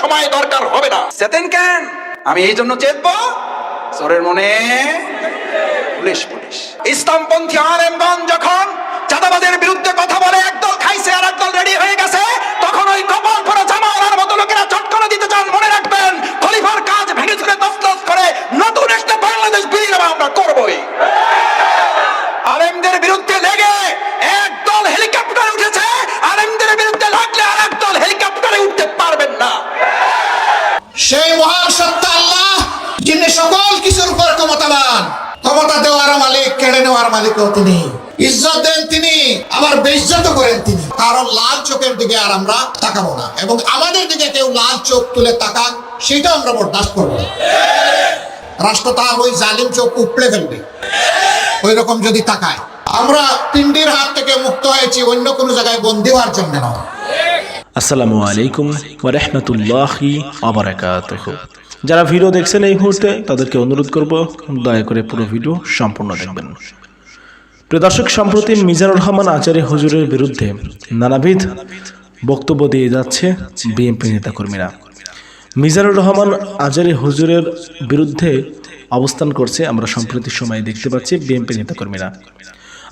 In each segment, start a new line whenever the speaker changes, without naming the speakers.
সময় দরকার হবে না। চেতেন কেন? আমি এই জন্য চেতবো, চোরের মনে পুলিশ পুলিশ। ইসলামপন্থী আলেমগণ যখন চাঁদাবাদের বিরুদ্ধে কথা বলে, একদল খাইছে আর একদল রেডি হয়ে গেছে, তখন ওই কপাল পরা জামাওয়ালার মতো লোকেরা চটকনা দিতে চান, মনে রাখবেন, খলিফার কাজ ভেঙে চুরে তসলস করে নতুন একটা বাংলাদেশ বিনির্মাণ আমরা করবই।
সেই মহান সত্তা আল্লাহ, যিনি সকল কিছুর উপর ক্ষমতাবান ক্ষমতা দেওয়ার মালিক, কেড়ে নেওয়ার মালিকও তিনি। ইজ্জত দেন তিনি, আবার বেইজ্জত করেন তিনি। কারণ লাল চোখের দিকে আর আমরা তাকাবো না। এবং আমাদের দিকে কেউ লাল চোখ তুলে তাকাক সেটা আমরা বরদাস্ত করব না। রাষ্ট্র তার ওই জালিম চোখ উপড়ে ফেলবে। ওই রকম যদি তাকায়। আমরা পিন্ডির হাত থেকে মুক্ত হয়েছি, অন্য কোনো জায়গায় বন্দী হওয়ার জন্য নয়।
আসসালামু আলাইকুম ওরহমতুল্লাহি আবরাকাতুহ যারা ভিডিও দেখছেন এই মুহূর্তে, তাদেরকে অনুরোধ করব, দয়া করে পুরো ভিডিও সম্পূর্ণ দেখবেন। প্রিয় দর্শক, সম্প্রতি মিজানুর রহমান আচার্য হুজুরের বিরুদ্ধে নানাবিধ বক্তব্য দিয়ে যাচ্ছে বিএনপি নেতাকর্মীরা। মিজানুর রহমান আজারি হুজুরের বিরুদ্ধে অবস্থান করছে, আমরা সম্প্রতি সময়ে দেখতে পাচ্ছি বিএনপি নেতাকর্মীরা।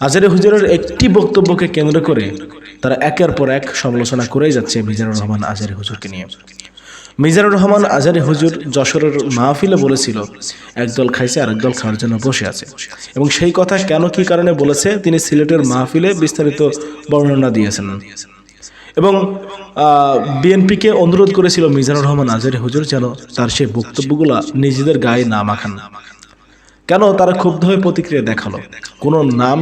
আজারি হুজুরের একটি বক্তব্যকে কেন্দ্র করে তারা একের পর এক সমালোচনা করেই যাচ্ছে মিজানুর রহমান আজারি হুজুরকে নিয়ে। মিজানুর রহমান আজারি হুজুর যশোরের মাহফিলে বলেছিল, একদল খাইছে আর একদল খাওয়ার জন্য বসে আছে। এবং সেই কথা কেন কি কারণে বলেছে, তিনি সিলেটের মাহফিলে বিস্তারিত বর্ণনা দিয়েছেন। এবং বিএনপিকে অনুরোধ করেছিল মিজানুর রহমান আজারি হুজুর যেন তার সেই বক্তব্যগুলো নিজেদের গায়ে না মাখান না মাখান। কেন তারা ক্ষুব্ধ হয়ে প্রতিক্রিয়া দেখাল? কোনো নাম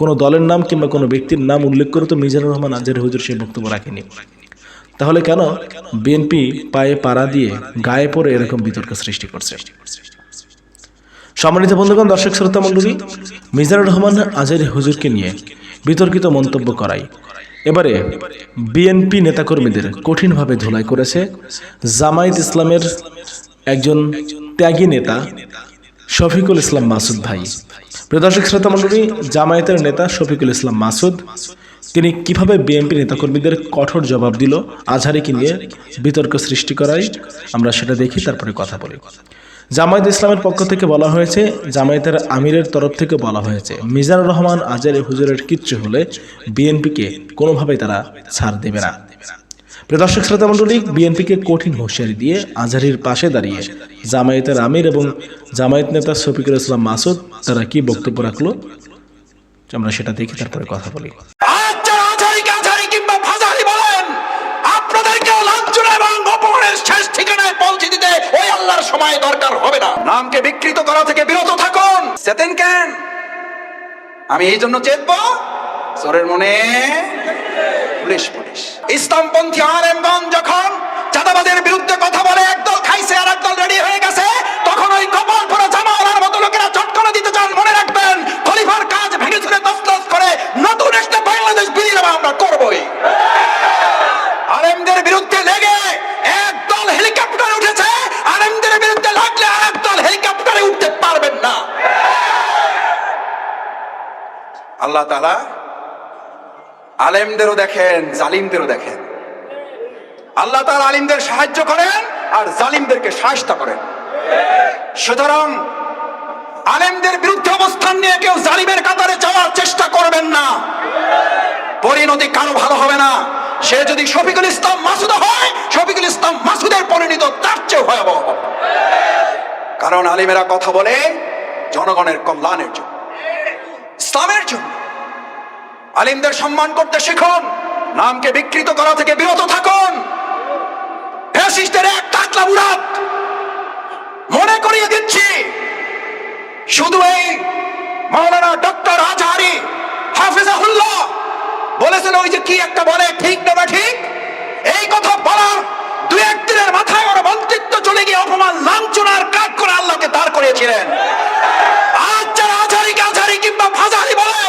কোনো দলের নাম কিংবা কোনো ব্যক্তির নাম উল্লেখ করে তো মিজানুর রহমান আজারি হুজুর সেই বক্তব্য রাখেনি। তাহলে কেন বিএনপি পায়ে পাড়া দিয়ে গায়ে পড়ে এরকম বিতর্ক সৃষ্টি করছে? সম্মানিত বন্ধুগণ, দর্শক শ্রোতা মণ্ডলী, মিজানুর রহমান আজারি হুজুরকে নিয়ে বিতর্কিত মন্তব্য করাই। এবারে বিএনপি নেতাকর্মীদের কঠিনভাবে ধুলাই করেছে জামায়াত ইসলামের একজন ত্যাগী নেতা শফিকুল ইসলাম মাসুদ ভাই। প্রিয় দর্শক, শ্রোতা মণ্ডলী, জামায়াতের নেতা শফিকুল ইসলাম মাসুদ, তিনি কীভাবে বিএনপি নেতাকর্মীদের কঠোর জবাব দিল, আজহারিকে নিয়ে বিতর্ক সৃষ্টি করাই, আমরা সেটা দেখি, তারপরে কথা বলি। জামায়াত ইসলামের পক্ষ থেকে বলা হয়েছে, জামায়াতের আমিরের তরফ থেকে বলা হয়েছে, মিজানুর রহমান আজারে হুজুরের কিচ্ছু হলে বিএনপিকে কোনোভাবেই তারা ছাড় দেবে না। প্রিয় দর্শক, শ্রোতা মণ্ডলী, বিএনপিকে কঠিন হুঁশিয়ারি দিয়ে আজহারির পাশে দাঁড়িয়ে জামায়াতের আমির এবং জামায়াত নেতা শফিকুল ইসলাম মাসুদ, তারা কি বক্তব্য রাখল? আমরা সেটা দেখি তারপরে কথা বলি।
সময় দরকার হবে না। নামকে বিকৃত করা থেকে বিরত থাকুন। চেতেন কেন আমি এই জন্য চেতবো চোরের মনে পুলিশ পুলিশ। ইসলামপন্থী আলেমগণ যখন চাঁদাবাদের বিরুদ্ধে কথা বলে, একদল খাইছে আর একদল রেডি হয়ে গেছে, তখন ওই কপাল পরা জামাওয়ালার মতো লোকেরা চটকনা দিতে চান, মনে রাখবেন, খলিফার কাজ ভেঙে চুরে তসলস করে নতুন একটা বাংলাদেশ বিনির্মাণ আমরা করবই। আলেমদের বিরুদ্ধে লেগে একদল হেলিকপ্টারে উঠেছে, আলেমদের বিরুদ্ধে লাগলে আর একদল হেলিকপ্টারে উঠতে পারবেন না। আল্লাহ তাআলা আলেমদেরও দেখেন, জালিমদেরও দেখেন। আল্লাহ তার আলিমদের সাহায্য করেন আর জালিমদেরকে সাহায্য করেন। সুতরাং আলেমদের বিরুদ্ধে অবস্থান নিয়ে কেউ জালিমের কাতারে যাওয়ার চেষ্টা করবেন না। পরিণতি কারও ভালো হবে না। সে যদি শফিকুল ইসলাম মাসুদ হয়, শফিকুল ইসলাম মাসুদের পরিণত তার চেয়ে ভয়াবহ কারণ আলিমেরা কথা বলে জনগণের কল্যাণের জন্য, ইসলামের জন্য। আলিমদের সম্মান করতে শিখুন, নামকে বিকৃত করা থেকে বিরত থাকুন। মনে করিয়ে দিচ্ছি, শুধু এই মাওলানা ডক্টর আজহারি হাফিজাহুল্লাহ বলেছেন ওই যে কি একটা বলে, ঠিক না বা ঠিক? এই কথা বলার দুই একদিনের মাথায় ওর মন্ত্রিত্ব চলে গিয়ে অপমান, লাঞ্ছনার কাজ করে আল্লাহকে দাঁড় করিয়েছিলেন। আজ যারা আজারিকে আজারি কিংবা ফাজারি বলেন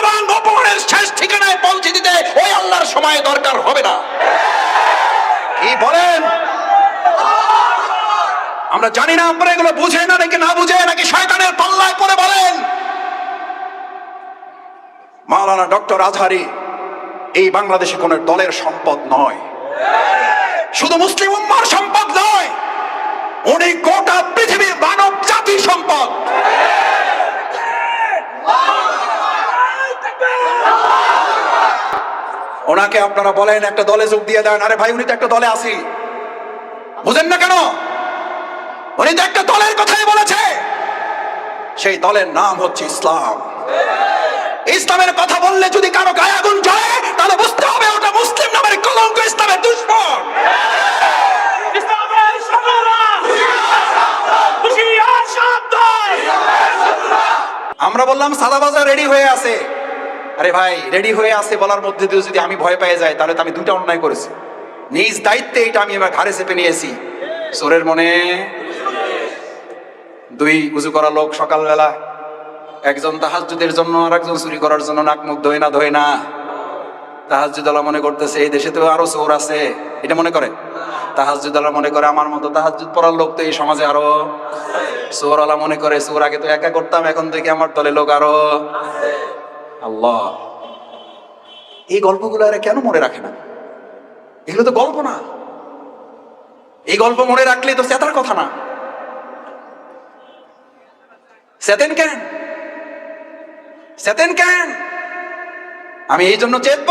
এবং শেষ ঠিকানায় পৌঁছে দিতে ওই আল্লাহর সময় দরকার হবে না। কি বলেন? আমরা জানি না, আপনারা এগুলো বুঝে না নাকি না বুঝে নাকি শয়তানের পাল্লায় পড়ে বলেন? মাওলানা ডক্টর আজহারি, এই বাংলাদেশে কোন দলের সম্পদ নয়। শুধু মুসলিম উম্মার সম্পদ নয়, উনি গোটা পৃথিবীর মানব জাতির সম্পদ। ওনাকে আপনারা বলেন একটা দলে যোগ দিয়ে দেন। আরে ভাই উনি তো একটা দলে আসি। বুঝেন না কেন? উনি তো একটা দলের কথাই বলেছে। সেই দলের নাম হচ্ছে ইসলাম। ইসলামের কথা বললে যদি কারও গায়ে আগুন জ্বলে তাহলে বুঝতে হবে ওটা মুসলিম নামের কলঙ্ক ইসলামের দুশ্মন। আমরা বললাম সাদাবাজা রেডি হয়ে আছে। আরে ভাই রেডি হয়ে আছে বলার মধ্যে দিয়ে যদি আমি ভয় পেয়ে যাই, তাহলে তো আমি দুটা অন্যায় করেছি। নিজ দায়িত্বে এটা আমি আমার ঘাড়ে চেপে নিয়েছি। চোরের মনে দুই উজু করা লোক সকালবেলা, একজন তাহাজুদের জন্য আর একজন চুরি করার জন্য নাক মুখ ধোয় না ধোয় না। তাহাজুদালা মনে করতেছে, এই দেশে তো আরও চোর আছে। এটা মনে করে? তাহাজুদালা মনে করে, আমার মতো তাহাজুদ পড়ার লোক তো এই সমাজে আরও চোরওয়ালা মনে করে। চোর আগে তো একা করতাম, এখন থেকে আমার দলে লোক আরও আল্লাহ। এই গল্পগুলো এরা কেন মনে রাখে না? এগুলো তো গল্প না। এই গল্প মনে রাখলে তো চেতার কথা না। চেতেন কেন? চেতেন কেন? আমি এই জন্য চেতব,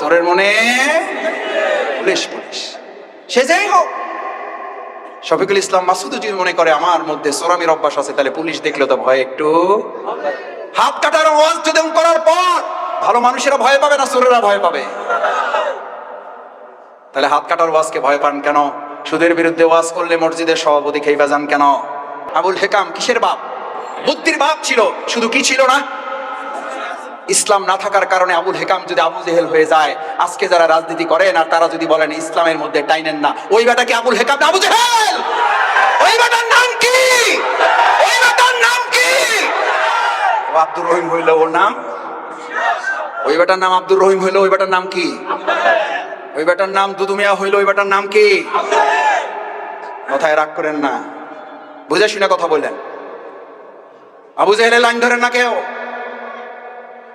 চোরের মনে পুলিশ পুলিশ। সে যাই হোক। শফিকুল ইসলাম মাসুদ যদি মনে করে, আমার মধ্যে সোরামির অভ্যাস আছে, তাহলে পুলিশ দেখলে তো ভয় একটু হাত কাটার ওয়াজ যদি করার পর, ভালো মানুষেরা ভয় পাবে না চোরেরা ভয় পাবে? তাহলে হাত কাটার ওয়াজকে ভয় পান কেন? সুদের বিরুদ্ধে ওয়াজ করলে মসজিদের সভাপতি খেইবা যান কেন? আবুল হেকাম, কিসের বাপ? বুদ্ধির বাপ ছিল, শুধু কি ছিল না? ইসলাম না থাকার কারণে আবুল হেকাম যদি আবুল জেহেল হয়ে যায়, আজকে যারা রাজনীতি করেন আর তারা যদি বলেন ইসলামের মধ্যে টাইনেন না, ওই বেটা কি আবুল হেকাম আবু জেহেল! ওই বেটার নাম কি? ওই বেটার নাম আব্দুর রহিম হইল ওর নাম? ওই বেটার নাম আব্দুর রহিম হইল, ওই বেটার নাম কি? ওই বেটার নাম দুদুমিয়া হইল, ওই বেটার নাম কি? কথায় রাগ করেন না। বুঝে শুনে কথা বললেন। আবু জেহেলের লাইন ধরেন না কেউ?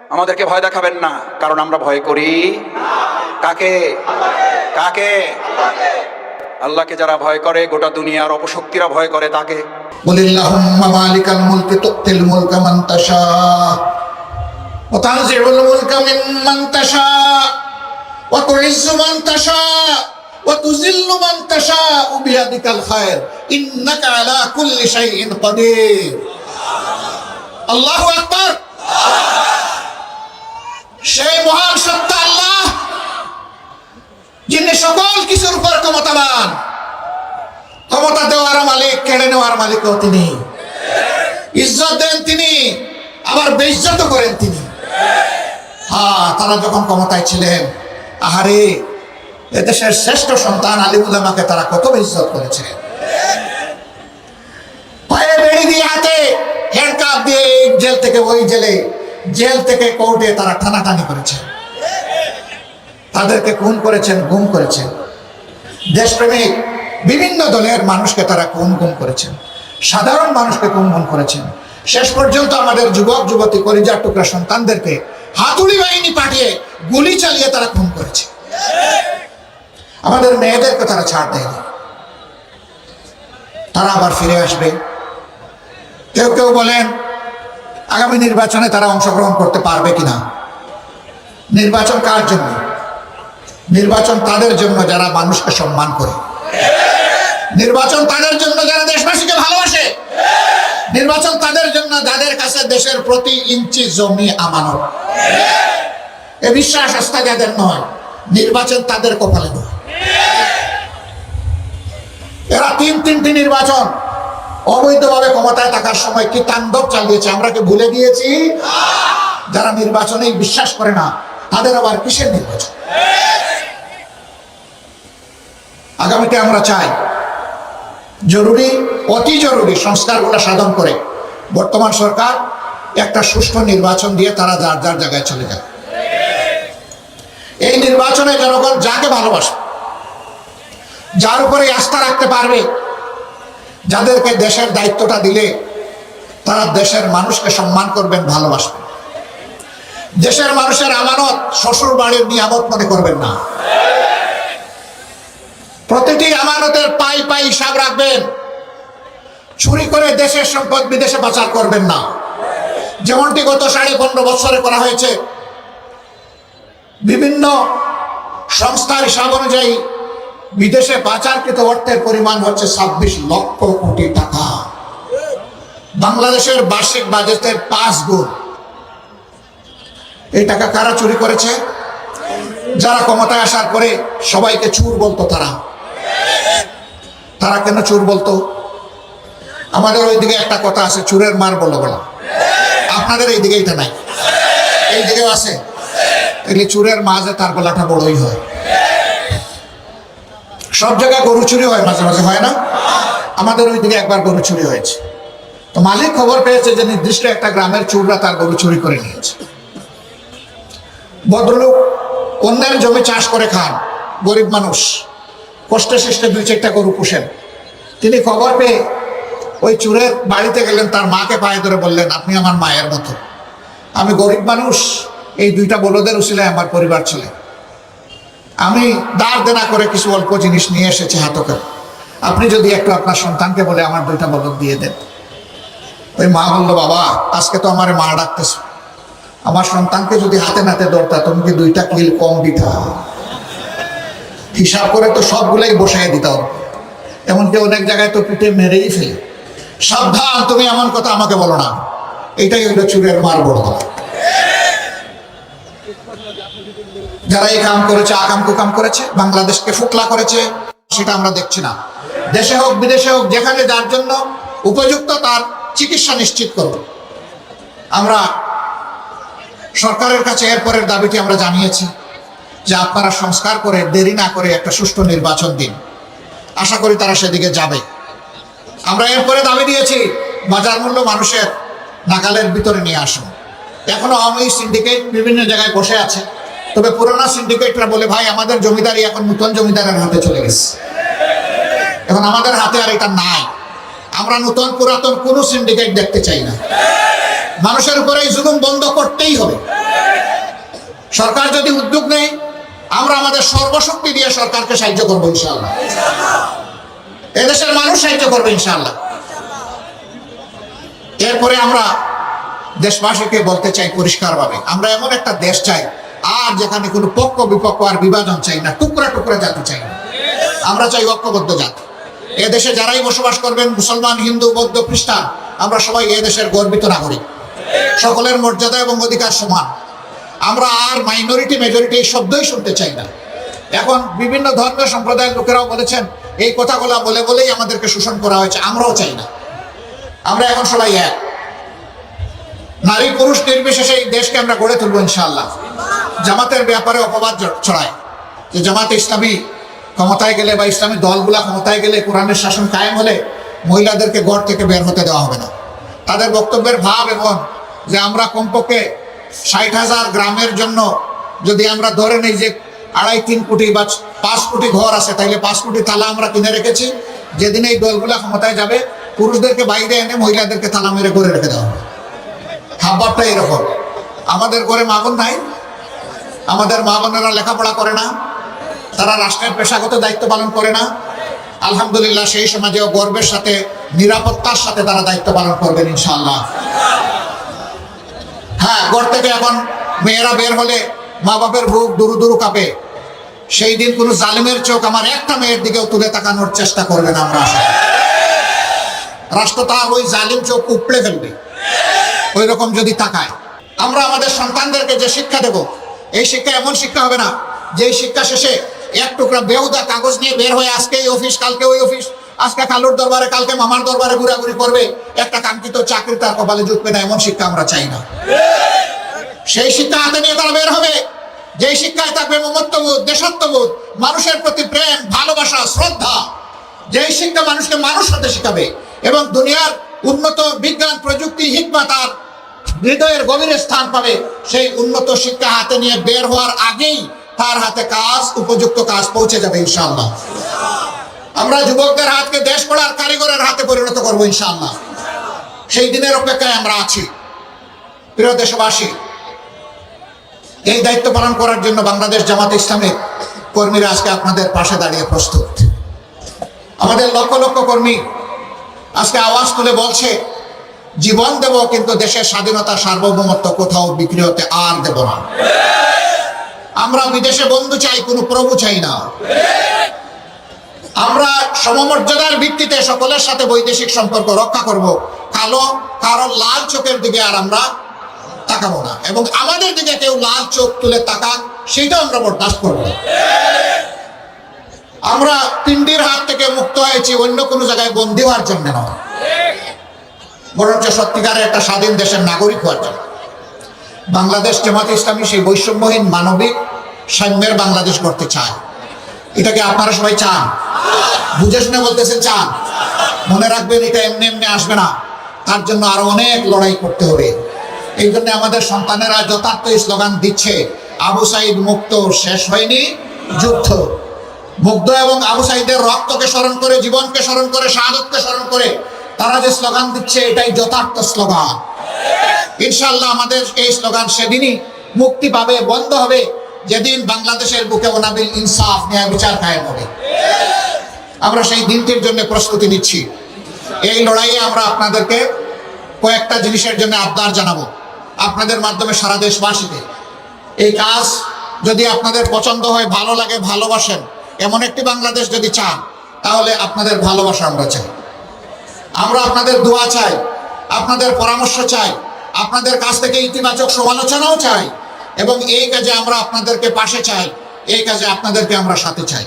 আমাদেরকে ভয় দেখাবেন না, কারণ আমরা ভয় করি। কাকে? কাকে? আল্লাহকে যারা ভয় করে গোটা দুনিয়ার অপশক্তিরা ভয় করে তাকে।
সেই মহান সত্তা আল্লাহ যিনি সকল কিছুর উপর ক্ষমতাবান, ক্ষমতা দেওয়ার মালিক, কেড়ে নেওয়ার মালিকও তিনি। ইজ্জত দেন তিনি, আবার বেইজ্জত করেন তিনি। হ্যাঁ তারা যখন ক্ষমতায় ছিলেন, আহারে, এদেশের শ্রেষ্ঠ সন্তান আলিমুল্লামাকে তারা কত বেইজ্জত করেছে পায়ে বেড়ি দিয়ে হাতে হ্যান্ডকাপ দিয়ে জেল থেকে, ওই জেলে, জেল থেকে কোর্টে তারা টানাটানি করেছে তাদেরকে খুন করেছেন, গুম করেছেন। দেশপ্রেমিক বিভিন্ন দলের মানুষকে তারা খুন গুম করেছেন। সাধারণ মানুষকে খুন গুম করেছেন। শেষ পর্যন্ত আমাদের যুবক, যুবতী, কলিজার টুকরা সন্তানদেরকে হাতুড়ি বাহিনী পাঠিয়ে গুলি চালিয়ে তারা খুন করেছে। আমাদের মেয়েদেরকে তারা ছাড় দেয়নি। তারা আবার ফিরে আসবে। কেউ কেউ বলেন, আগামী নির্বাচনে তারা অংশগ্রহণ করতে পারবে কিনা? নির্বাচন কার জন্য? নির্বাচন তাদের জন্য যারা মানুষকে সম্মান করে। নির্বাচন তাদের জন্য যারা দেশবাসীকে ভালোবাসে। নির্বাচন তাদের জন্য যাদের কাছে দেশের প্রতি ইঞ্চি জমি আমানত। এ বিশ্বাস আস্থা যাদের নয়, নির্বাচন তাদের কপালে নয়। এরা তিন তিনটি নির্বাচন অবৈধভাবে ক্ষমতায় থাকার সময় কি তাণ্ডব চালিয়েছে আমরা কি ভুলে গিয়েছি? যারা নির্বাচনে বিশ্বাস করে না, তাদের আবার কিসের নির্বাচন? আগামীতে আমরা চাই জরুরি, অতি জরুরি সংস্কারগুলো সাধন করে বর্তমান সরকার একটা সুষ্ঠু নির্বাচন দিয়ে তারা যার যার জায়গায় চলে যায়। এই নির্বাচনে জনগণ যাকে ভালোবাসে, যার উপরে আস্থা রাখতে পারবে, যাদেরকে দেশের দায়িত্বটা দিলে তারা দেশের মানুষকে সম্মান করবেন, ভালোবাসবেন। দেশের মানুষের আমানত শ্বশুর বাড়ির নিয়ামত মনে করবেন না। প্রতিটি আমানতের পাই পাই হিসাব রাখবেন। চুরি করে দেশের সম্পদ বিদেশে পাচার করবেন না। যেমনটি গত সাড়ে পনেরো বছরে করা হয়েছে। বিভিন্ন সংস্থার হিসাব অনুযায়ী বিদেশে পাচারকৃত অর্থের পরিমাণ হচ্ছে ছাব্বিশ লক্ষ কোটি টাকা। বাংলাদেশের বার্ষিক বাজেটের পাঁচ গুণ। এই টাকা কারা চুরি করেছে? যারা ক্ষমতায় আসার পরে সবাইকে চুর বলতো তারা। তারা কেন চুর বলতো? আমাদের ওইদিকে একটা কথা আছে, চুরের মার বলো বলা। আপনাদের এই দিকে এটা নাই। এই দিকেও আছে। এগুলি চুরের মাঝে তার গলাটা বড়ই হয়। সব জায়গায় গরু চুরি হয় মাঝে মাঝে, হয় না? আমাদের ওই দিকে একবার গরু চুরি হয়েছে। তো মালিক খবর পেয়েছে যে নির্দিষ্ট একটা গ্রামের চুররা তার গরু চুরি করে নিয়েছে। ভদ্রলোক, অন্যের জমি চাষ করে খান, গরিব মানুষ। কষ্টে সৃষ্টে দুই চারটা গরু পুষেন। তিনি খবর পেয়ে ওই চুরের বাড়িতে গেলেন, তার মাকে পায়ে ধরে বললেন, আপনি আমার মায়ের মতো। আমি গরিব মানুষ, এই দুইটা বলদের উচিলায় আমার পরিবার ছিল আমি দাঁড় দেনা করে কিছু অল্প জিনিস নিয়ে এসেছি হাতে করে আপনি যদি একটু আপনার সন্তানকে বলে আমার দুইটা বলদ দিয়ে দেন। ওই মা বলল, বাবা, আজকে তো আমার মা ডাকতেছ। আমার সন্তানকে যদি হাতে নাতে ধরতা, তুমি কি দুইটা কিল কম দিতে দিতা? হিসাব করে তো সবগুলাই বসাই হবে। এমনকি অনেক জায়গায় তো পিঠে মেরেই ফেলে। সাবধান, তুমি এমন কথা আমাকে বলো না। এটাই হইল চুরের মার বড় যারা এই কাম করেছে আকাম কুকাম করেছে, বাংলাদেশকে ফুকলা করেছে, সেটা আমরা দেখছি না। দেশে হোক, বিদেশে হোক, যেখানে যার জন্য উপযুক্ত তার চিকিৎসা নিশ্চিত করব আমরা সরকারের কাছে এরপরের দাবিটি আমরা জানিয়েছি। যে আপনারা সংস্কার করে দেরি না করে একটা সুষ্ঠু নির্বাচন দিন। আশা করি তারা সেদিকে যাবে। আমরা এরপরে দাবি দিয়েছি, বাজার মূল্য মানুষের নাগালের ভিতরে নিয়ে আসুন। এখনও আওয়ামী সিন্ডিকেট বিভিন্ন জায়গায় বসে আছে। তবে পুরোনো সিন্ডিকেটরা বলে, ভাই, আমাদের জমিদারি এখন নতুন জমিদারের হাতে চলে গেছে। এখন আমাদের হাতে আর এটা নাই। আমরা নতুন পুরাতন কোনো সিন্ডিকেট দেখতে চাই না। মানুষের উপরে এই জুলুম বন্ধ করতেই হবে। সরকার যদি উদ্যোগ নেয় আমরা আমাদের সর্বশক্তি দিয়ে সরকারকে সাহায্য করব, ইনশাআল্লাহ। এদেশের মানুষ সাহায্য করবে, ইনশাআল্লাহ। এরপরে আমরা দেশবাসীকে বলতে চাই পরিষ্কারভাবে, আমরা এমন একটা দেশ চাই, আর যেখানে কোনো পক্ষ বিপক্ষ আর বিভাজন চাই না, টুকরা টুকরা জাতি চাই না। আমরা চাই ঐক্যবদ্ধ জাতি। এদেশে যারাই বসবাস করবেন, মুসলমান, হিন্দু, বৌদ্ধ, খ্রিস্টান, আমরা সবাই এ দেশের গর্বিত নাগরিক। সকলের মর্যাদা এবং অধিকার সমান। আমরা আর মাইনরিটি মেজরিটি এই শব্দই শুনতে চাই না। এখন বিভিন্ন ধর্মীয় সম্প্রদায়ের লোকেরাও বলেছেন, এই কথাগুলো বলে বলেই আমাদেরকে শোষণ করা হয়েছে, আমরাও চাই না। আমরা এখন সবাই এক। নারী পুরুষ নির্বিশেষে এই দেশকে আমরা গড়ে তুলবো ইনশাল্লাহ জামাতের ব্যাপারে অপবাদ ছড়ায় যে জামাতে ইসলামী ক্ষমতায় গেলে বা ইসলামী দলগুলা ক্ষমতায় গেলে কোরআনের শাসন কায়েম হলে মহিলাদেরকে ঘর থেকে বের হতে দেওয়া হবে না। তাদের বক্তব্যের ভাব এবং যে আমরা কমপক্ষে ষাট হাজার গ্রামের জন্য যদি আমরা ধরে নেই যে আড়াই, তিন কোটি বা পাঁচ কোটি ঘর আছে, তাইলে পাঁচ কোটি তালা আমরা কিনে রেখেছি। যেদিন এই দলগুলা ক্ষমতায় যাবে, পুরুষদেরকে বাইরে এনে মহিলাদেরকে তালা মেরে করে রেখে দেওয়া হবে। খাবারটা এরকম। আমাদের ঘরে মা বোন নাই। আমাদের মা বোনেরা লেখাপড়া করে না। তারা রাষ্ট্রের পেশাগত দায়িত্ব পালন করে না। আলহামদুলিল্লাহ, সেই সমাজেও গর্বের সাথে, নিরাপত্তার সাথে তারা দায়িত্ব পালন করবেন ইনশাআল্লাহ। হ্যাঁ ঘর থেকে এখন মেয়েরা বের হলে মা বাপের বুক দুরু দুরু কাঁপে। সেই দিন কোনো জালিমের চোখ আমার একটা মেয়ের দিকেও তুলে তাকানোর চেষ্টা করবেন আমরা। আশা করি। রাষ্ট্র তার ওই জালিম চোখ উপড়ে ফেলবে। ওই রকম যদি তাকায়। আমরা আমাদের সন্তানদেরকে যে শিক্ষা দেব, এই শিক্ষা এমন শিক্ষা হবে না যে শিক্ষা শেষে এক টুকরা বেহুদা কাগজ নিয়ে বের হয়ে আজকে এই অফিস, কালকে ওই অফিস আজকে কালুর দরবারে, কালকে মামার দরবারে ঘুরাঘুরি করবে। একটা কাঙ্ক্ষিত চাকরি তার কপালে জুটবে না, এমন শিক্ষা আমরা চাই না। সেই শিক্ষা হাতে নিয়ে তারা বের হবে। যেই শিক্ষায় থাকবে মমত্ববোধ, দেশাত্মবোধ, মানুষের প্রতি প্রেম, ভালোবাসা, শ্রদ্ধা। যেই শিক্ষা মানুষকে মানুষ হতে শিখাবে এবং দুনিয়ার উন্নত বিজ্ঞান, প্রযুক্তি হিকমা তার হৃদয়ের গভীরে স্থান পাবে, সেই উন্নত শিক্ষা হাতে নিয়ে বের হওয়ার আগেই তার হাতে কাজ, উপযুক্ত কাজ পৌঁছে যাবে ইনশাআল্লাহ। আমরা যুবকদের হাতকে দেশ পড়ার কারিগরের হাতে পরিণত করব ইনশাআল্লাহ। সেই দিনের অপেক্ষায় আমরা আছি। প্রিয় দেশবাসী, এই দায়িত্ব পালন করার জন্য বাংলাদেশ জামাত ইসলামের কর্মীরা আজকে আপনাদের পাশে দাঁড়িয়ে প্রস্তুত। আমাদের লক্ষ লক্ষ কর্মী আজকে আওয়াজ তুলে বলছে, জীবন দেব, কিন্তু দেশের স্বাধীনতা সার্বভৌমত্ব কোথাও বিক্রি হতে আর দেব না। আমরা বিদেশে বন্ধু চাই, কোনো প্রভু চাই না। আমরা সমমর্যাদার ভিত্তিতে সকলের সাথে বৈদেশিক সম্পর্ক রক্ষা করব। কালো কারও লাল চোখের দিকে আর আমরা তাকাবো না। এবং আমাদের দিকে কেউ লাল চোখ তুলে তাকাক সেটাও আমরা বরদাস্ত করব। আমরা পিন্ডির হাত থেকে মুক্ত হয়েছি, অন্য কোনো জায়গায় বন্দী হওয়ার জন্য নয়। বরঞ্চ সত্যিকারের একটা স্বাধীন দেশের নাগরিক হওয়ার জন্য। বাংলাদেশ জামাত ইসলামী সেই বৈষম্যহীন মানবিক সাম্যের বাংলাদেশ করতে চায়। এটাকে আপনারা সবাই চান। বুঝে শুনে বলতেছেন চান। মনে রাখবেন এটা এমনি এমনি আসবে না। তার জন্য আরও অনেক লড়াই করতে হবে। এই জন্য আমাদের সন্তানেরা যথার্থ স্লোগান দিচ্ছে, আবু সাইদ মুক্ত শেষ হয়নি, যুদ্ধ। মুগ্ধ এবং আবু সাইদের রক্তকে স্মরণ করে, জীবনকে স্মরণ করে, শাহাদতকে স্মরণ করে তারা যে স্লোগান দিচ্ছে, এটাই যথার্থ স্লোগান। ইনশাল্লাহ আমাদের এই স্লোগান সেদিনই মুক্তি পাবে, বন্ধ হবে। যেদিন বাংলাদেশের বুকে ওনাবিল ইনসাফ ন্যায় বিচার কায়েম হবে। আমরা সেই দিনটির জন্য প্রস্তুতি নিচ্ছি। এই লড়াইয়ে আমরা আপনাদেরকে কয়েকটা জিনিসের জন্য আবদার জানাব। আপনাদের মাধ্যমে সারা দেশবাসীকে। এই কাজ যদি আপনাদের পছন্দ হয়, ভালো লাগে, ভালোবাসেন, এমন একটি বাংলাদেশ যদি চান, তাহলে আপনাদের ভালোবাসা আমরা চাই। আমরা আপনাদের দোয়া চাই, আপনাদের পরামর্শ চাই, আপনাদের কাছ থেকে ইতিবাচক সমালোচনাও চাই এবং এই কাজে আমরা আপনাদেরকে পাশে চাই, এই কাজে আপনাদেরকে আমরা সাথে চাই।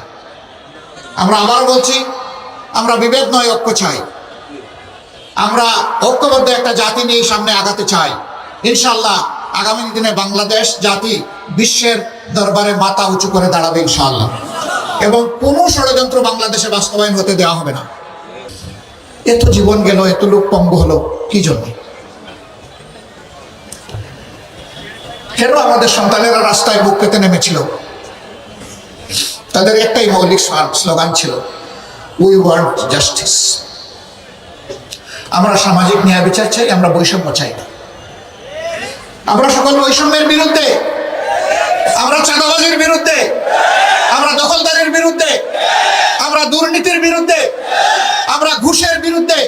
আমরা আবার বলছি, আমরা বিভেদ নয়, ঐক্য চাই। আমরা ঐক্যবদ্ধ একটা জাতি নিয়ে সামনে আগাতে চাই। ইনশাল্লাহ আগামী দিনে বাংলাদেশ জাতি বিশ্বের দরবারে মাথা উঁচু করে দাঁড়াবে ইনশাল্লাহ এবং কোনো ষড়যন্ত্র বাংলাদেশে বাস্তবায়ন হতে দেওয়া হবে না। এত জীবন গেল, এত লোক পঙ্গু হলো, কি জন্য? কেন আমাদের সন্তানেরা রাস্তায় বুক পেতে নেমেছিল। তাদের একটাই মৌলিক স্লোগান ছিল উই ওয়ান্ট জাস্টিস আমরা সামাজিক ন্যায় বিচার চাই, আমরা বৈষম্য চাই না। আমরা সকল বৈষম্যের বিরুদ্ধে, আমরা চাঁদাবাজির বিরুদ্ধে, আমরা দখলদারের বিরুদ্ধে, আমরা দুর্নীতির বিরুদ্ধে, আমরা ঘুষের বিরুদ্ধে,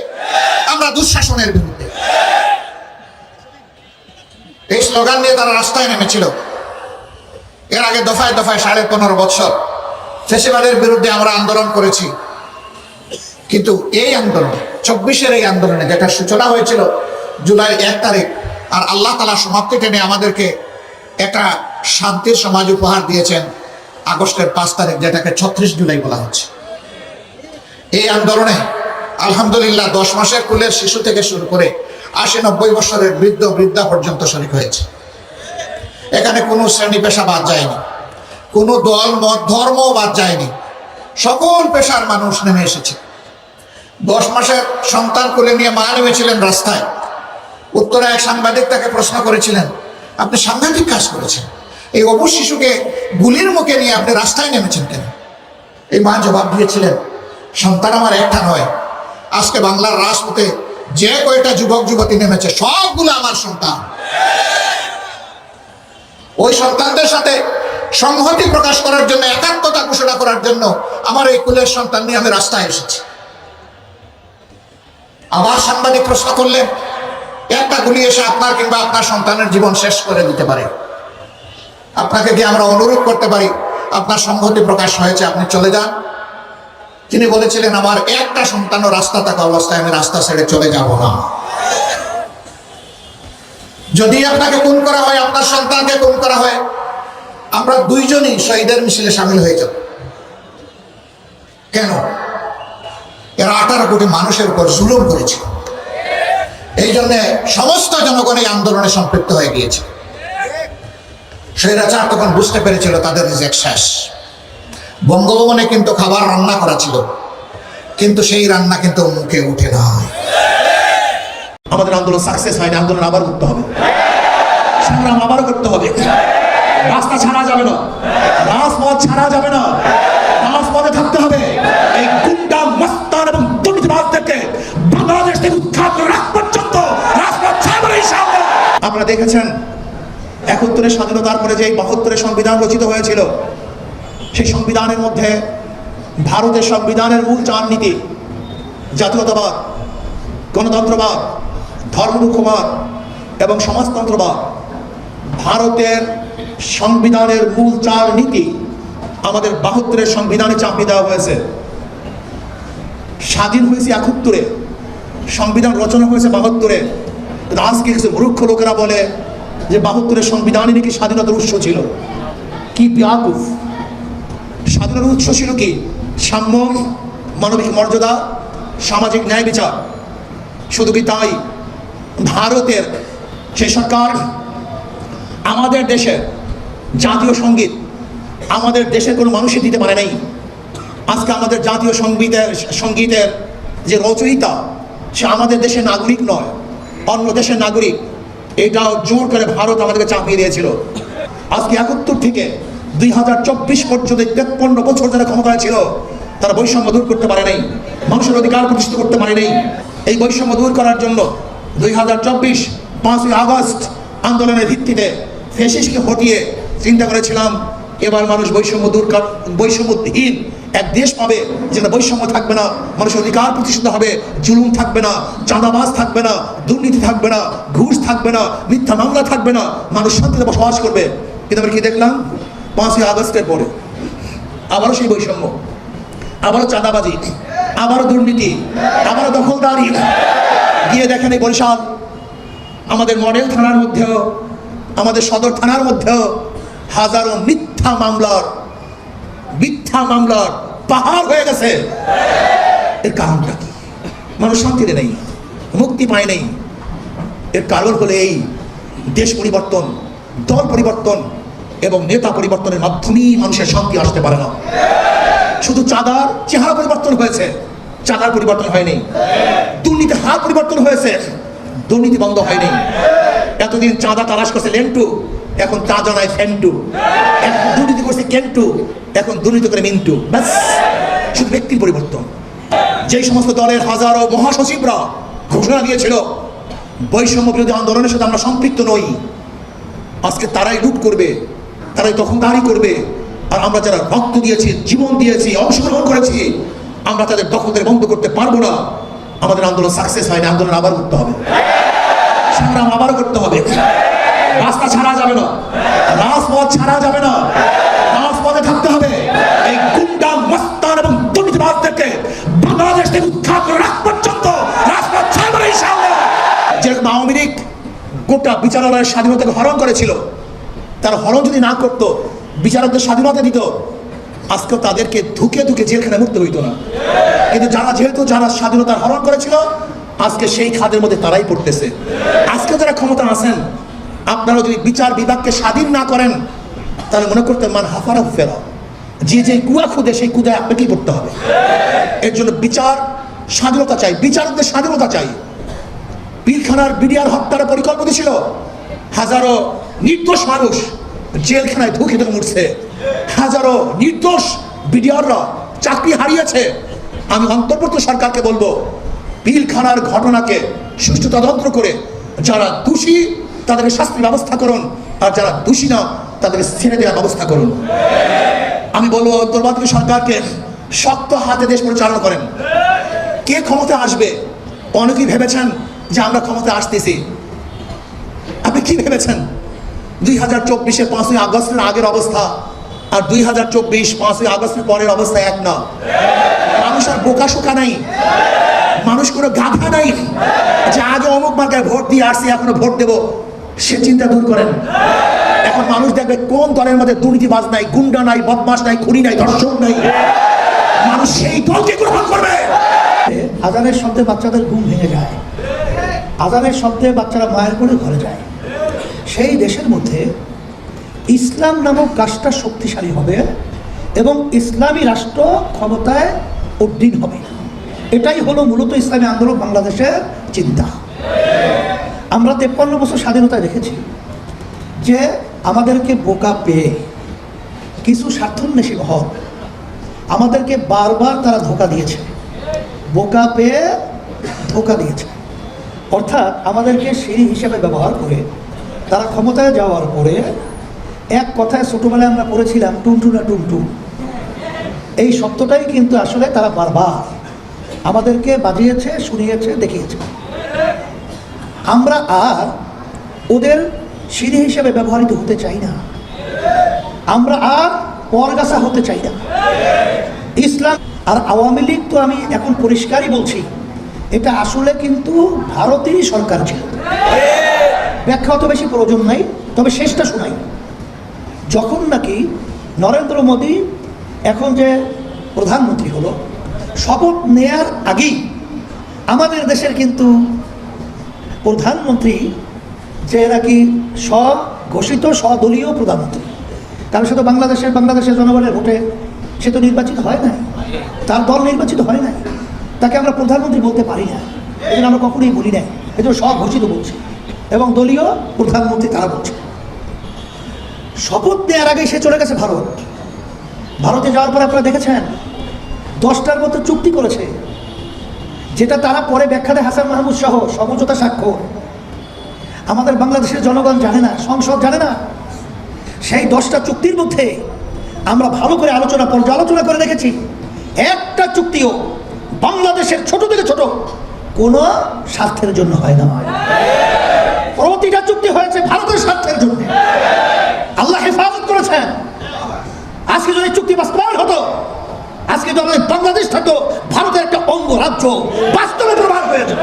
আমরা দুঃশাসনের বিরুদ্ধে। এই স্লোগান নিয়ে তারা রাস্তায় নেমেছিল। এর আগে দফায় দফায় সাড়ে পনেরো বছর ফেসিবাদের বিরুদ্ধে আমরা আন্দোলন করেছি। কিন্তু এই আন্দোলন, চব্বিশের এই আন্দোলনে যেটা সূচনা হয়েছিল জুলাই এক তারিখ, আর আল্লাহ তালা সমাপ্তি টেনে আমাদেরকে একটা শান্তির সমাজ উপহার দিয়েছেন আগস্টের পাঁচ তারিখ, যেটাকে ছত্রিশ জুলাই বলা হচ্ছে। এই আন্দোলনে আলহামদুলিল্লাহ দশ মাসের কুলের শিশু থেকে শুরু করে আশি নব্বই বছরের বৃদ্ধ বৃদ্ধা পর্যন্ত শরিক হয়েছে। এখানে কোনো শ্রেণি পেশা বাদ যায়নি। কোনো দল, মত, ধর্ম বাদ যায়নি। সকল পেশার মানুষ নেমে এসেছে। দশ মাসের সন্তান কোলে নিয়ে মা নেমেছিলেন রাস্তায়। উত্তরে এক সাংবাদিক তাকে প্রশ্ন করেছিলেন, আপনি সাংঘাতিক কাজ করেছেন। এই অবুজ শিশুকে গুলির মুখে নিয়ে আপনি রাস্তায় নেমেছেন কেন? এই মা জবাব দিয়েছিলেন, সন্তান আমার একটা নয়। আজকে বাংলার রাজপথে যে কয়টা যুবক যুবতী নেমেছে, সবগুলো আমার সন্তান। ওই সন্তানদের সাথে সংহতি প্রকাশ করার জন্য, একাত্মতা ঘোষণা করার জন্য আমার এই কুলের সন্তান নিয়ে আমি রাস্তায় এসেছি। আবার সাংবাদিক প্রশ্ন করলেন, একটা গুলি এসে আপনার কিংবা আপনার সন্তানের জীবন শেষ করে দিতে পারে। আপনাকে কি আমরা অনুরোধ করতে পারি? আপনার সংহতি প্রকাশ হয়েছে, আপনি চলে যান। তিনি বলেছিলেন, আমার একটা সন্তানও রাস্তা থাকা অবস্থায় আমি রাস্তা ছেড়ে চলে যাব না। যদি আপনাকে খুন করা হয়, আপনার সন্তানকে খুন করা হয়, আমরা দুইজনই শহীদের মিছিলে সামিল হয়ে যাব। কেন? এরা আঠারো কোটি মানুষের উপর জুলুম করেছে এই জন্যে সমস্ত জনগণ এই আন্দোলনে সম্পৃক্ত হয়ে গিয়েছে স্বৈরাচার তখন বুঝতে পেরেছিল, তাদের রিজেক্ট শেষ। বঙ্গভবনে কিন্তু খাবার রান্না করা ছিল কিন্তু সেই রান্না কিন্তু মুখে উঠে নাই
আমাদের আন্দোলন সাকসেস হয়নি আন্দোলন আবার করতে হবে। সংগ্রাম আবার করতে হবে। রাস্তা ছাড়া যাবে না। রাজপথ ছাড়া যাবে না। রাজপথে থাকতে হবে। এই গুন্ডা মস্তান এবং দুর্নীতিবাদদেরকে বাংলাদেশ থেকে উৎখাত করে রাখ পর্যন্ত রাজপথ ছাড়বে না ইনশাআল্লাহ। আপনারা দেখেছেন একাত্তরের স্বাধীনতার পরে যে বাহাত্তরের সংবিধান রচিত হয়েছিল সেই সংবিধানের মধ্যে ভারতের সংবিধানের মূল চার নীতি জাতীয়তাবাদ, গণতন্ত্রবাদ ধর্মনিরপেক্ষবাদ এবং সমাজতন্ত্রবাদ, ভারতের সংবিধানের মূল চার নীতি আমাদের বাহাত্তরের সংবিধানে চাপিয়ে দেওয়া হয়েছে। স্বাধীন হয়েছে একাত্তরে, সংবিধান রচনা হয়েছে বাহাত্তরে। আজকে কিছু মূর্খ লোকেরা বলে যে বাহাত্তরের সংবিধানই নাকি স্বাধীনতার উৎস ছিল। কি বিয়াকুফ। স্বাধীনতার উৎস ছিল কি? সাম্য, মানবিক মর্যাদা, সামাজিক ন্যায় বিচার। শুধু কি তাই? ভারতের সে সরকার, আমাদের দেশের জাতীয় সংগীত আমাদের দেশের কোনো মানুষই দিতে পারে নাই। আজকে আমাদের জাতীয় সঙ্গীতের সঙ্গীতের যে রচয়িতা, সে আমাদের দেশের নাগরিক নয়, অন্য দেশের নাগরিক। এটাও জোর করে ভারত আমাদেরকে চাপিয়ে দিয়েছিল। আজকে একাত্তর থেকে দুই হাজার চব্বিশ পর্যন্ত তেপ্পন্ন বছর যারা ক্ষমতায় ছিল, তারা বৈষম্য দূর করতে পারে নাই, মানুষের অধিকার প্রতিষ্ঠিত করতে পারে নাই। এই বৈষম্য দূর করার জন্য দুই হাজার চব্বিশ পাঁচই আগস্ট আন্দোলনের ভিত্তিতে ফেসিসকে হটিয়ে চিন্তা করেছিলাম, এবার মানুষ বৈষম্য দূর বৈষম্যহীন এক দেশ পাবে, যেখানে বৈষম্য থাকবে না, মানুষের অধিকার প্রতিষ্ঠিত হবে, জুলুম থাকবে না, চাঁদাবাজ থাকবে না, দুর্নীতি থাকবে না, ঘুষ থাকবে না, মিথ্যা মামলা থাকবে না, মানুষ শান্তিতে বসবাস করবে। কিন্তু আমরা কি দেখলাম? পাঁচই আগস্টের পরে আবারও সেই বৈষম্য, আবারও চাঁদাবাজি, আবারও দুর্নীতি, আবারও দখলদারি। গিয়ে দেখেন এই বরিশাল, আমাদের মডেল থানার মধ্যেও, আমাদের সদর থানার মধ্যেও হাজারো মিথ্যা মামলার মিথ্যা মামলার পাহাড় হয়ে গেছে। এর কারণটা কি? মানুষ শান্তিতে নেই, মুক্তি পায় নেই। এর কারণ হলে এই দেশ পরিবর্তন, দল পরিবর্তন এবং নেতা পরিবর্তনের মাধ্যমেই মানুষের শান্তি আসতে পারে না। শুধু চাঁদার চেহারা পরিবর্তন হয়েছে। চাঁদার পরিবর্তন হয়নি। দুর্নীতির হার পরিবর্তন হয়েছে। দুর্নীতি বন্ধ হয়নি। এতদিন চাঁদা তালাশ করছে লেন্টু, এখন চাঁদা নয় ফেন্টু এখন দুর্নীতি করছে কেন্টু, এখন দুর্নীতি করে মিন্টু। ব্যাস, শুধু ব্যক্তির পরিবর্তন। যেই সমস্ত দলের হাজারো মহাসচিবরা ঘোষণা দিয়েছিল, বৈষম্য বিরোধী আন্দোলনের সাথে আমরা সম্পৃক্ত নই। আজকে তারাই লুট করবে। তারাই তখন দাঁড়ি করবে। আর আমরা যারা রক্ত দিয়েছি, জীবন দিয়েছি, অংশগ্রহণ করেছি, আমরা তাদের দখলদের বন্ধ করতে পারব না। আমাদের আন্দোলন সাকসেস হয়নি, আন্দোলন আবার করতে হবে। সংগ্রাম আবারও করতে হবে। রাস্তা ছাড়া যাবে না। রাজপথ ছাড়া যাবে না। রাজপথে থাকতে হবে। এই গুন্ডা, মস্তান এবং দুর্নীতিবাদদেরকে বাংলাদেশ থেকে উৎখাত করে রাখ পর্যন্ত রাজপথ ছাড়বে না, ইনশাআল্লাহ। যেরকম আওয়ামী লীগ গোটা বিচারালয়ের স্বাধীনতাকে হরণ করেছিল তার হরণ যদি না করতো, বিচারকদের স্বাধীনতা দিত আজকে তাদেরকে ধুকে ধুকে জেলখানে মুক্ত হইতো না। কিন্তু যারা যেহেতু যারা স্বাধীনতার হরণ করেছিল, আজকে সেই খাদের মধ্যে তারাই পড়তেছে। আজকে যারা ক্ষমতা আছেন আপনারা যদি বিচার বিভাগকে স্বাধীন না করেন, তাহলে মনে করতে মান হাফারা ফেরা যে যে কুয়া খুদে, সেই কুদায় আপনাকেই পড়তে হবে। এর জন্য বিচার স্বাধীনতা চাই, বিচারকদের স্বাধীনতা চাই। পিলখানার বিডিআর হত্যার পরিকল্পনা ছিল, হাজারো নির্দোষ মানুষ জেলখানায় ঢুকে মরছে। হাজারো নির্দোষ বিডিআররা চাকরি হারিয়েছে। আমি অন্তর্বর্তী সরকারকে বলব, পিলখানার ঘটনাকে সুষ্ঠু তদন্ত করে যারা দোষী, তাদেরকে শাস্তির ব্যবস্থা করুন। আর যারা দোষী না, তাদেরকে ছেড়ে দেওয়ার ব্যবস্থা করুন। আমি বলব, অন্তর্বর্তী সরকারকে শক্ত হাতে দেশ পরিচালনা করেন। কে ক্ষমতা আসবে? অনেকেই ভেবেছেন যে আমরা ক্ষমতা আসতেছি। আপনি কি ভেবেছেন? দুই হাজার চব্বিশে পাঁচই আগস্টের আগের অবস্থা, আর দুই হাজার চব্বিশ পাঁচই আগস্টের পরের অবস্থা এক না। মানুষ আর বোকা শোকা নাই। মানুষ কোনো গাধা নাই। যে আগে অমুক মার্কায় ভোট দিয়ে আসছি, এখনও ভোট দেবো, সে চিন্তা দূর করেন। এখন মানুষ দেখবে কোন দলের মধ্যে দুর্নীতিবাজ নাই, গুন্ডা নাই বদমাস নাই, খুনি নাই, ধর্ষক নাই। মানুষ সেই দলকে গ্রহণ করবে।
আজানের শব্দে বাচ্চাদের ঘুম ভেঙে যায়। আজানের শব্দে বাচ্চারা মায়ের করে ঘরে যায়। সেই দেশের মধ্যে ইসলাম নামক গাছটা শক্তিশালী হবে এবং ইসলামী রাষ্ট্র ক্ষমতায় উদ্দিন হবে। এটাই হলো মূলত ইসলামী আন্দোলন বাংলাদেশের চিন্তা। আমরা তেপ্পান্ন বছর স্বাধীনতায় দেখেছি যে আমাদেরকে বোকা পেয়ে কিছু স্বার্থন্বেষী মহল আমাদেরকে বারবার তারা ধোকা দিয়েছে। বোকা পেয়ে ধোকা দিয়েছে। অর্থাৎ আমাদেরকে সিঁড়ি হিসেবে ব্যবহার করে তারা ক্ষমতায় যাওয়ার পরে এক কথায় ছোটোবেলায় আমরা পড়েছিলাম টুনটুনা টুনটুন এই সত্যটাই কিন্তু আসলে তারা বারবার আমাদেরকে বাজিয়েছে, শুনিয়েছে, দেখিয়েছে। আমরা আর ওদের সিঁড়ি হিসেবে ব্যবহৃত হতে চাই না। আমরা আর পরগাছা হতে চাই না। ইসলাম আর আওয়ামী লীগ তো আমি এখন পরিষ্কারই বলছি, এটা আসলে কিন্তু ভারতেরই সরকার ছিল। ব্যাখ্যা অত বেশি প্রয়োজন নাই, তবে শেষটা শোনাই। যখন নাকি নরেন্দ্র মোদী এখন যে প্রধানমন্ত্রী হলো, শপথ নেয়ার আগেই আমাদের দেশের কিন্তু প্রধানমন্ত্রী যে নাকি স্বঘোষিত, স্বদলীয় প্রধানমন্ত্রী, কারণ সে তো বাংলাদেশের বাংলাদেশের জনগণের ভোটে সে তো নির্বাচিত হয় নাই, তার দল নির্বাচিত হয় নাই, তাকে আমরা প্রধানমন্ত্রী বলতে পারি না এই আমরা কখনোই বলি নাই জন্য স্বঘোষিত বলছি। এবং দলীয় প্রধানমন্ত্রী তারা বলছে শপথ নেওয়ার আগে সে চলে গেছে ভারত। ভারতে যাওয়ার পরে আপনারা দেখেছেন, দশটার মতো চুক্তি করেছে, যেটা তারা পরে ব্যাখ্যা দেয় হাসান মাহমুদ সহ সমঝোতা স্বাক্ষর। আমাদের বাংলাদেশের জনগণ জানে না, সংসদ জানে না। সেই দশটা চুক্তির মধ্যে আমরা ভালো করে আলোচনা, পর্যালোচনা করে রেখেছি একটা চুক্তিও বাংলাদেশের ছোট থেকে ছোট কোনো স্বার্থের জন্য হয় না। প্রতিটা চুক্তি হয়েছে ভারতের স্বার্থের জন্য। আল্লাহ হেফাজত করেছেন। আজকে যদি চুক্তি বাস্তবায়ন হতো, আজকে যদি বাংলাদেশ থাকতো, ভারতের একটা অঙ্গরাজ্য বাস্তবে প্রমাণ হয়েছে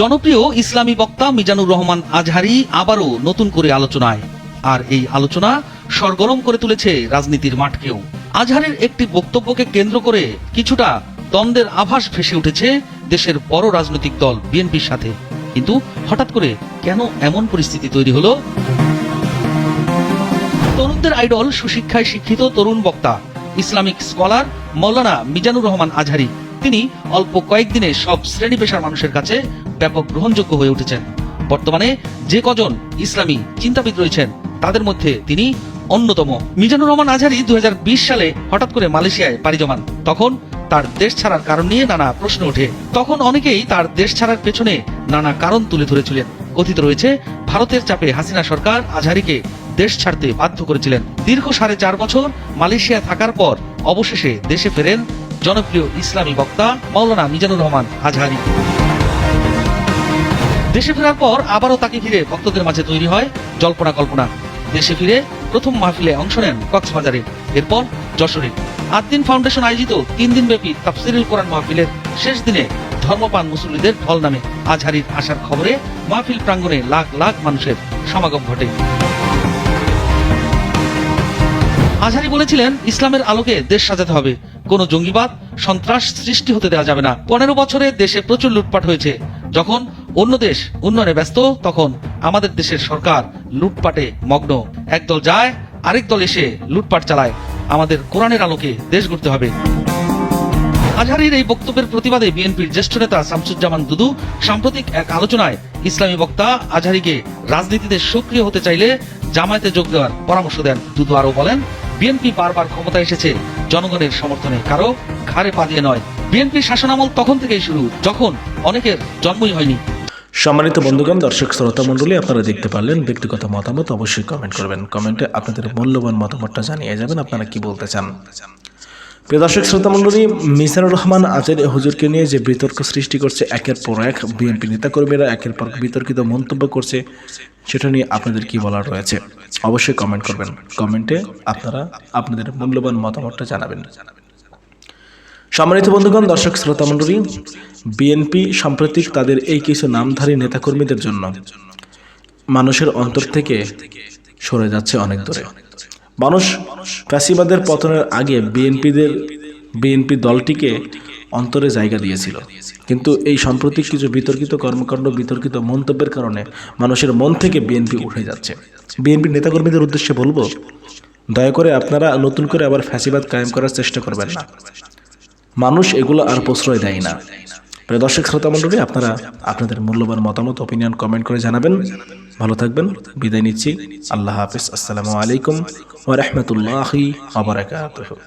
জনপ্রিয় ইসলামী বক্তা মিজানুর রহমান আজহারি আবারও নতুন করে আলোচনায়। আর এই আলোচনা সরগরম করে তুলেছে রাজনীতির মাঠকেও। আজহারের একটি বক্তব্যকে কেন্দ্র করে কিছুটা দ্বন্দ্বের আভাস ভেসে উঠেছে দেশের বড় রাজনৈতিক দল বিএনপির সাথে। কিন্তু হঠাৎ করে কেন এমন পরিস্থিতি তৈরি হলো? তরুণদের আইডল সুশিক্ষায় শিক্ষিত তরুণ বক্তা, ইসলামিক স্কলার মৌলানা মিজানুর রহমান আজহারি। তিনি অল্প কয়েকদিনে সব শ্রেণি পেশার মানুষের কাছে ব্যাপক গ্রহণযোগ্য হয়ে উঠেছেন। বর্তমানে যে কজন ইসলামী চিন্তাবিদ রয়েছেন, তাদের মধ্যে তিনি অন্যতম। মিজানুর রহমান আজহারি দু হাজার বিশ সালে হঠাৎ করে মালয়েশিয়ায় পাড়ি জমান। তখন তার দেশ ছাড়ার কারণ নিয়ে নানা প্রশ্ন ওঠে। তখন অনেকেই তার দেশ ছাড়ার পেছনে নানা কারণ তুলে ধরেছিলেন। কথিত রয়েছে, ভারতের চাপে হাসিনা সরকার আজহারিকে দেশ ছাড়তে বাধ্য করেছিলেন। দীর্ঘ সাড়ে চার বছর মালয়েশিয়া থাকার পর অবশেষে দেশে ফেরেন জনপ্রিয় ইসলামী বক্তা মাওলানা মিজানুর রহমান আজহারি। দেশে ফেরার পর আবারও তাকে ঘিরে ভক্তদের মাঝে তৈরি হয় জল্পনা কল্পনা। দেশে ফিরে প্রথম মাহফিলে অংশ নেন কক্সবাজারে। এরপর যশোরে। আদ্দিন ফাউন্ডেশন আয়োজিত তিন দিন ব্যাপী তাফসিরুল কোরআন মাহফিলের শেষ দিনে ধর্মপান মুসল্লিদের ঢল নামে আজহারির আসার খবরে মাহফিল প্রাঙ্গণে লাখ লাখ মানুষের সমাগম ঘটে। আজহারি বলেছিলেন, ইসলামের আলোকে দেশ সাজাতে হবে। কোনো জঙ্গিবাদ, সন্ত্রাস সৃষ্টি হতে দেওয়া যাবে না। পনেরো বছরে দেশে প্রচুর লুটপাট হয়েছে। যখন অন্য দেশ উন্নয়নে ব্যস্ত, তখন আমাদের দেশের সরকার লুটপাটে মগ্ন। একদল যায়, আরেক দল এসে লুটপাট চালায়। আমাদের কোরআনের আলোকে দেশ গড়তে হবে। আজহারির এই বক্তব্যের প্রতিবাদে বিএনপির জ্যেষ্ঠ নেতা শামসুজ্জামান দুদু সাম্প্রতিক এক আলোচনায় ইসলামী বক্তা আজহারিকে রাজনীতিতে সক্রিয় হতে চাইলে জামায়াতে যোগ দেওয়ার পরামর্শ দেন। দুদু আরও বলেন, বিএনপি বারবার ক্ষমতা এসেছে, জনগণের সমর্থনে কারও ঘাড়ে পা দিয়ে নয়। বিএনপির শাসনামল তখন থেকেই শুরু, যখন অনেকের জন্মই হয়নি।
সম্মানিত বন্ধুগণ, দর্শক, শ্রোতা মণ্ডলী, আপনারা দেখতে পারলেন ব্যক্তিগত মতামত, অবশ্যই কমেন্ট করবেন। কমেন্টে আপনাদের মূল্যবান মতামতটা জানিয়ে যাবেন, আপনারা কি বলতে চান? প্রিয় দর্শক, শ্রোতা মণ্ডলী মিসানুর রহমান আজের হুজুরকে নিয়ে যে বিতর্ক সৃষ্টি করছে, একের পর এক বিএনপি নেতাকর্মীরা, একের পর বিতর্কিত মন্তব্য করছে, সেটা নিয়ে আপনাদের কি বলার রয়েছে? অবশ্যই কমেন্ট করবেন। কমেন্টে আপনারা আপনাদের মূল্যবান মতামতটা জানাবেন। সম্মানিত বন্ধুগণ, দর্শক, শ্রোতা মণ্ডলী, বিএনপি সাম্প্রতিক তাদের এই কিছু নামধারী নেতাকর্মীদের জন্য মানুষের অন্তর থেকে সরে যাচ্ছে অনেক দূরে। মানুষ ফ্যাসিবাদের পতনের আগে বিএনপিদের, বিএনপি দলটিকে অন্তরে জায়গা দিয়েছিল। কিন্তু এই সাম্প্রতিক কিছু বিতর্কিত কর্মকাণ্ড, বিতর্কিত মন্তব্যের কারণে মানুষের মন থেকে বিএনপি উঠে যাচ্ছে। বিএনপির নেতাকর্মীদের উদ্দেশ্যে বলব, দয়া করে আপনারা নতুন করে আবার ফ্যাসিবাদ কায়েম করার চেষ্টা করবেন না। মানুষ এগুলো আর প্রশ্রয় দেয় না। প্রিয় দর্শক, শ্রোতা মণ্ডলী, আপনারা আপনাদের মূল্যবান মতামত অপিনিয়ন কমেন্ট করে জানাবেন। ভালো থাকবেন। বিদায় নিচ্ছি। আল্লাহ হাফিজ। আসসালামু আলাইকুম ওয়া রাহমাতুল্লাহি ওয়া বারাকাতুহু।